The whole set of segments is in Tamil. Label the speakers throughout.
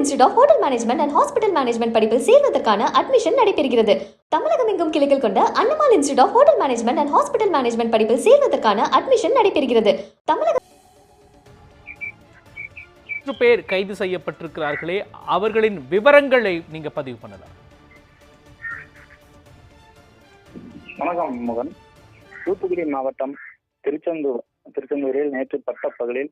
Speaker 1: Institute of hotel management and hospital management படிப்பில் சேர்வதற்கான அட்மிஷன் நடைபெறுகிறது. தமிழகம் எங்கும் கிளைகள் கொண்ட அண்ணமால் institute of hotel management and hospital management படிப்பில் சேர்வதற்கான அட்மிஷன் நடைபெறுகிறது. தமிழக
Speaker 2: மூன்று பேர் கைது செய்யப்பட்டிருக்கிறார்களே அவர்களின் விவரங்களை நீங்க பதிவு பண்ணலாம்.
Speaker 3: வணக்கம் மோகன் தூத்துக்குடி மாவட்டம் திருச்செந்தூர் திருச்செந்தூரில் நேற்று பட்டப்பகலில்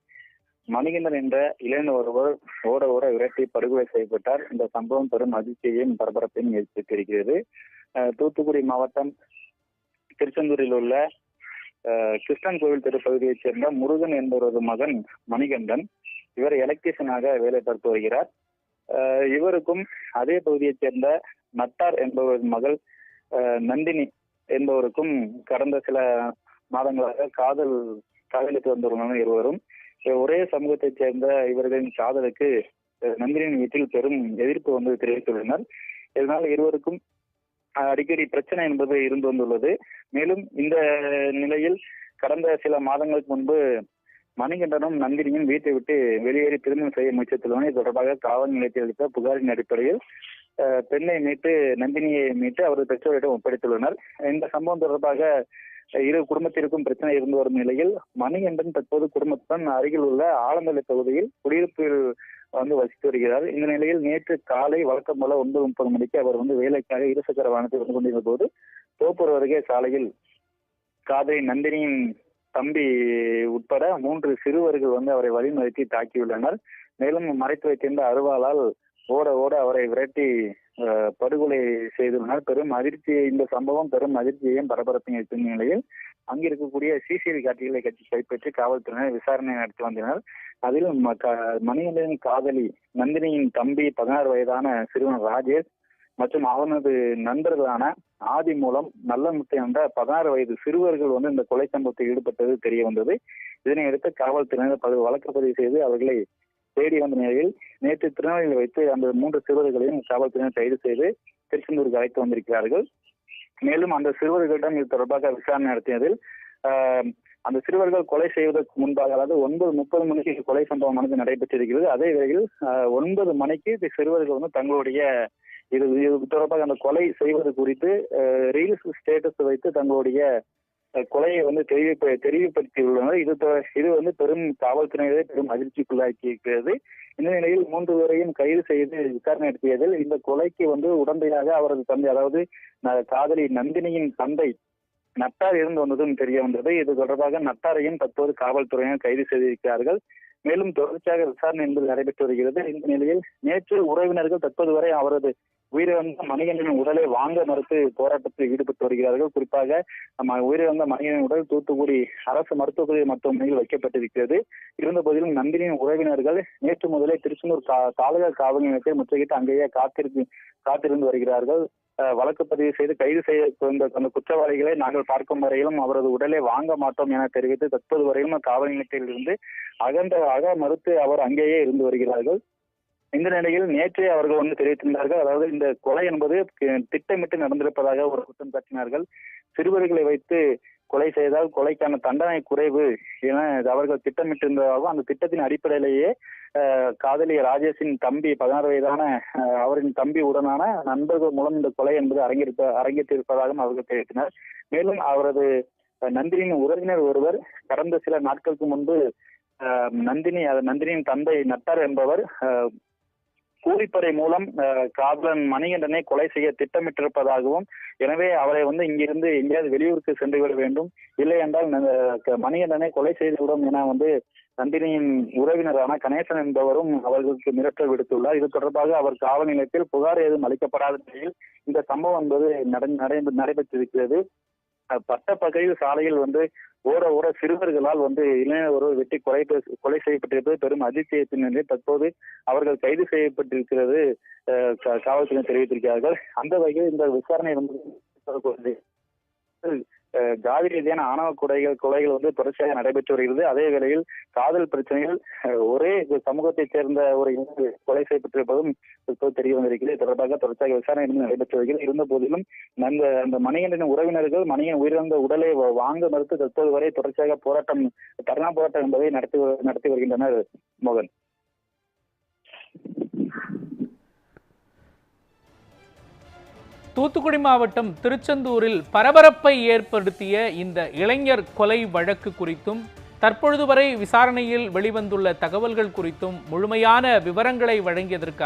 Speaker 3: மணிகண்டன் என்ற இளைஞர் ஒருவர் ஓட ஓட விரட்டி படுகொலை செய்யப்பட்டார். இந்த சம்பவம் பெரும் அதிர்ச்சியையும் பரபரப்பையும் ஏற்படுத்தியிருக்கிறது. தூத்துக்குடி மாவட்டம் திருச்செந்தூரில் உள்ள கிருஷ்ணன் கோவில் திருப்பகுதியைச் சேர்ந்த முருகன் என்பவரது மகன் மணிகண்டன் இவர் எலக்ட்ரீஷியனாக வேலை பார்த்து வருகிறார். அஹ், இவருக்கும் அதே பகுதியைச் சேர்ந்த நட்டார் என்பவரது மகள் அஹ், நந்தினி என்பவருக்கும் கடந்த சில மாதங்களாக காதல் காதலித்து வந்துள்ளனர் இருவரும் ஒரே சமூகத்தைச் சேர்ந்த இவர்களின் காதலுக்கு நந்தினியின் வீட்டில் பெரும் எதிர்ப்பு வந்து தெரிவித்துள்ளனர். இதனால் இருவருக்கும் அடிக்கடி பிரச்சனை என்பது இருந்து வந்துள்ளது. மேலும் இந்த நிலையில் கடந்த சில மாதங்களுக்கு முன்பு மணிகண்டனும் நந்தினியும் வீட்டை விட்டு வெளியேறி திருமணம் செய்ய முயற்சித்துள்ளன இது தொடர்பாக காவல் நிலையத்தில் அளித்த புகாரின் அடிப்படையில் பெண்ணை மீட்டு நந்தினியை மீட்டு அவரது பெற்றோரிடம் ஒப்படைத்துள்ளனர். இந்த சம்பவம் தொடர்பாக இரு குடும்பத்திற்கும் பிரச்சனை இருந்து வரும் நிலையில் மணிகண்டன் தற்போது குடும்பத்துடன் அருகில் உள்ள ஆலந்தலை பகுதியில் குடியிருப்பில் வந்து வசித்து வருகிறார். இந்த நிலையில் நேற்று காலை வழக்கம் போல ஒன்பது முப்பது மணிக்கு அவர் வந்து வேலைக்காக இருசக்கர வாகனத்தில் வந்து கொண்டிருந்த போது தோப்பூர் அருகே சாலையில் காதலி நந்தினியின் தம்பி உட்பட மூன்று சிறுவர்கள் வந்து அவரை வழிமறித்து தாக்கியுள்ளனர். மேலும் மறைத்து வைத்திருந்த அருவாளால் ஓட ஓட அவரை விரட்டி படுகொலை செய்துள்ளனர். பெரும் அதிர்ச்சி இந்த சம்பவம் பெரும் அதிர்ச்சியையும் பரபரப்பையும் ஏற்படும் நிலையில் அங்கு இருக்கக்கூடிய சிசிடிவி காட்சிகளை கட்சி கைப்பற்றி காவல்துறையினர் விசாரணை நடத்தி வந்தனர். அதில் ம- க- மணிகண்டனின் காதலி நந்தினியின் தம்பி பதினாறு வயதான சிறுவன் ராஜேஷ் மற்றும் அவனது நண்பர்களான ஆதி மூலம் நல்லமுத்து என்ற பதினாறு வயது சிறுவர்கள் வந்து இந்த கொலை சம்பவத்தில் ஈடுபட்டது தெரிய வந்தது இதனையடுத்து காவல்துறையினர் வழக்கு பதிவு செய்து அவர்களை தேடி வந்த நிலையில் நேற்று திருநெல்வேலியில் வைத்து அந்த மூன்று சிறுவர்களையும் காவல்துறையினர் கைது செய்து திருச்செந்தூருக்கு அழைத்து வந்திருக்கிறார்கள். மேலும் அந்த சிறுவர்களிடம் இது தொடர்பாக விசாரணை நடத்தியதில் ஆஹ், அந்த சிறுவர்கள் கொலை செய்வதற்கு முன்பாக அதாவது ஒன்பது முப்பது மணிக்கு கொலை சம்பவமானது நடைபெற்றிருக்கிறது. அதே வேளையில் ஆஹ், ஒன்பது மணிக்கு சிறுவர்கள் வந்து தங்களுடைய இது இது தொடர்பாக அந்த கொலை செய்வது குறித்து ரீல்ஸ் ஸ்டேட்டஸ் வைத்து தங்களுடைய கொலையை வந்து தெரிவிப்ப தெரிவுபடுத்தியுள்ளனர் இது தொ- இது வந்து பெரும் காவல்துறையினரை பெரும் அதிர்ச்சிக்குள்ளாக்கி இருக்கிறது இந்த நிலையில் மூன்று பேரையும் கைது செய்து விசாரணை நடத்தியதில் இந்த கொலைக்கு வந்து உடந்தையாக அவரது தந்தை அதாவது ந- காதலி நந்தினியின் தந்தை நட்டார் இருந்து வந்ததும் தெரிய வந்தது. இது தொடர்பாக நட்டாரையும் தற்போது காவல்துறையினர் கைது செய்திருக்கிறார்கள். மேலும் தொடர்ச்சியாக விசாரணை என்பது நடைபெற்று வருகிறது. இந்த நிலையில் நேற்று உறவினர்கள் தற்போது வரை அவரது உயிரிழந்த மணிகண்டனின் உடலை வாங்க மறுத்து போராட்டத்தில் ஈடுபட்டு வருகிறார்கள். குறிப்பாக நம்ம உயிரிழந்த மணிகண்டன் உடல் தூத்துக்குடி அரசு மருத்துவக் மருத்துவமனையில் வைக்கப்பட்டிருக்கிறது. இருந்த போதிலும் நந்தினியின் உறவினர்கள் நேற்று முதலே திருச்செந்தூர் தாலுகா காவல் நிலையத்தை முற்றுகையிட்டு அங்கேயே காத்திருக்கு காத்திருந்து வருகிறார்கள். வழக்கு பதிவு செய்து கைது செய்ய அந்த குற்றவாளிகளை நாங்கள் பார்க்கும் வரையிலும் அவரது உடலை வாங்க மாட்டோம் என தெரிவித்து தற்போது வரையிலும் காவல் நிலையத்தில் இருந்து அகன்ற அக மறுத்து அவர் அங்கேயே இருந்து வருகிறார்கள். இந்த நிலையில் நேற்றே அவர்கள் வந்து தெரிவித்திருந்தார்கள். அதாவது இந்த கொலை என்பது திட்டமிட்டு நடந்திருப்பதாக ஒரு குற்றம் சாட்டினார்கள். சிறுவர்களை வைத்து கொலை செய்தால் கொலைக்கான தண்டனை குறைவு என அவர்கள் திட்டமிட்டிருந்ததாகவும் அந்த திட்டத்தின் அடிப்படையிலேயே காதலி ராஜேஷின் தம்பி பதினாறு வயதான அஹ், அவரின் தம்பி உடனான நண்பர்கள் மூலம் இந்த கொலை என்பது அரங்கிருப்ப அரங்கேற்றிருப்பதாகவும் அவர்கள் தெரிவித்தனர். மேலும் அவரது நந்தினியின் உறவினர் ஒருவர் கடந்த சில நாட்களுக்கு முன்பு அஹ், நந்தினி அது நந்தினியின் தந்தை நட்டார் என்பவர் அஹ், கூலிப்படை மூலம் காதலன் மணிகண்டனை கொலை செய்ய திட்டமிட்டிருப்பதாகவும் எனவே அவரை வந்து இங்கிருந்து எங்கேயாவது வெளியூருக்கு சென்று விட வேண்டும். இல்லை என்றால் மணிகண்டனை கொலை செய்துவிடும் என வந்து நந்தினியின் உறவினரான கணேசன் என்பவரும் அவர்களுக்கு மிரட்டல் விடுத்துள்ளார். இது தொடர்பாக அவர் காவல் நிலையத்தில் புகார் ஏதும் அளிக்கப்படாத நிலையில் இந்த சம்பவம் என்பது நட- நடை- நடைபெற்றிருக்கிறது. பட்ட பட்டப்பகையில் சாலையில் வந்து ஓர ஓர சிறுவர்களால் வந்து இளைஞர் ஒருவர் வெட்டி கொலை கொலை செய்யப்பட்டிருப்பது பெரும் அதிர்ச்சியை நிலையில் தற்போது அவர்கள் கைது செய்யப்பட்டிருக்கிறது அஹ், காவல்துறையினர் தெரிவித்திருக்கிறார்கள். அந்த வகையில் இந்த விசாரணை வந்து ஜாதி ரீதியான ஆணவ கொலைகள் கொலைகள் வந்து தொடர்ச்சியாக நடைபெற்று வருகிறது. அதே வேளையில் காதல் பிரச்சனைகள் ஒரே சமூகத்தை சேர்ந்த ஒரு இளைஞர் கொலை செய்யப்பட்டிருப்பதும் தெரிய வந்திருக்கிறது. தொடர்பாக தொடர்ச்சியாக விசாரணை நடைபெற்று வருகிறது. இருந்த போதிலும் அந்த அந்த மணிகண்டனின் உறவினர்கள் மணிகன் உயிரிழந்த உடலை வாங்க மறுத்து தற்போது வரை தொடர்ச்சியாக போராட்டம் தர்ணா போராட்டம் என்பதை நடத்தி நடத்தி வருகின்றனர் மோகன்.
Speaker 2: தூத்துக்குடி மாவட்டம் திருச்செந்தூரில் பரபரப்பை ஏற்படுத்திய இந்த இளைஞர் கொலை வழக்கு குறித்தும் தற்பொழுது வரை விசாரணையில் வெளிவந்துள்ள தகவல்கள் குறித்தும் முழுமையான விவரங்களை வழங்கியதற்காக